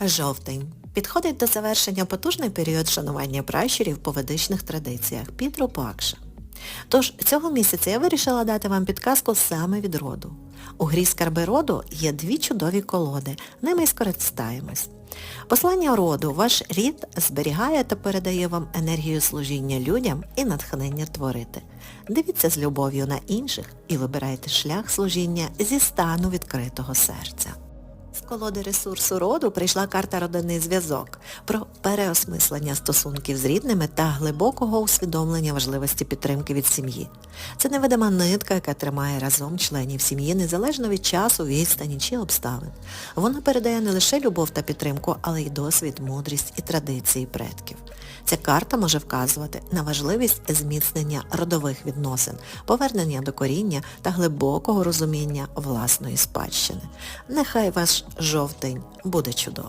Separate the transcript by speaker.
Speaker 1: Жовтень. Підходить до завершення потужний період шанування пращурів по ведичних традиціях Пітру Пакша. Тож цього місяця я вирішила дати вам підказку саме від роду. У грі скарби роду є дві чудові колоди, ними й скористаємось. Послання роду ваш рід зберігає та передає вам енергію служіння людям і натхнення творити. Дивіться з любов'ю на інших і вибирайте шлях служіння зі стану відкритого серця. Колоди ресурсу роду прийшла карта родинний зв'язок про переосмислення стосунків з рідними та глибокого усвідомлення важливості підтримки від сім'ї. Це невидима нитка, яка тримає разом членів сім'ї незалежно від часу, відстані чи обставин. Вона передає не лише любов та підтримку, але й досвід, мудрість і традиції предків. Ця карта може вказувати на важливість зміцнення родових відносин, повернення до коріння та глибокого розуміння власної спадщини. Нехай ваш жовтень буде чудовий.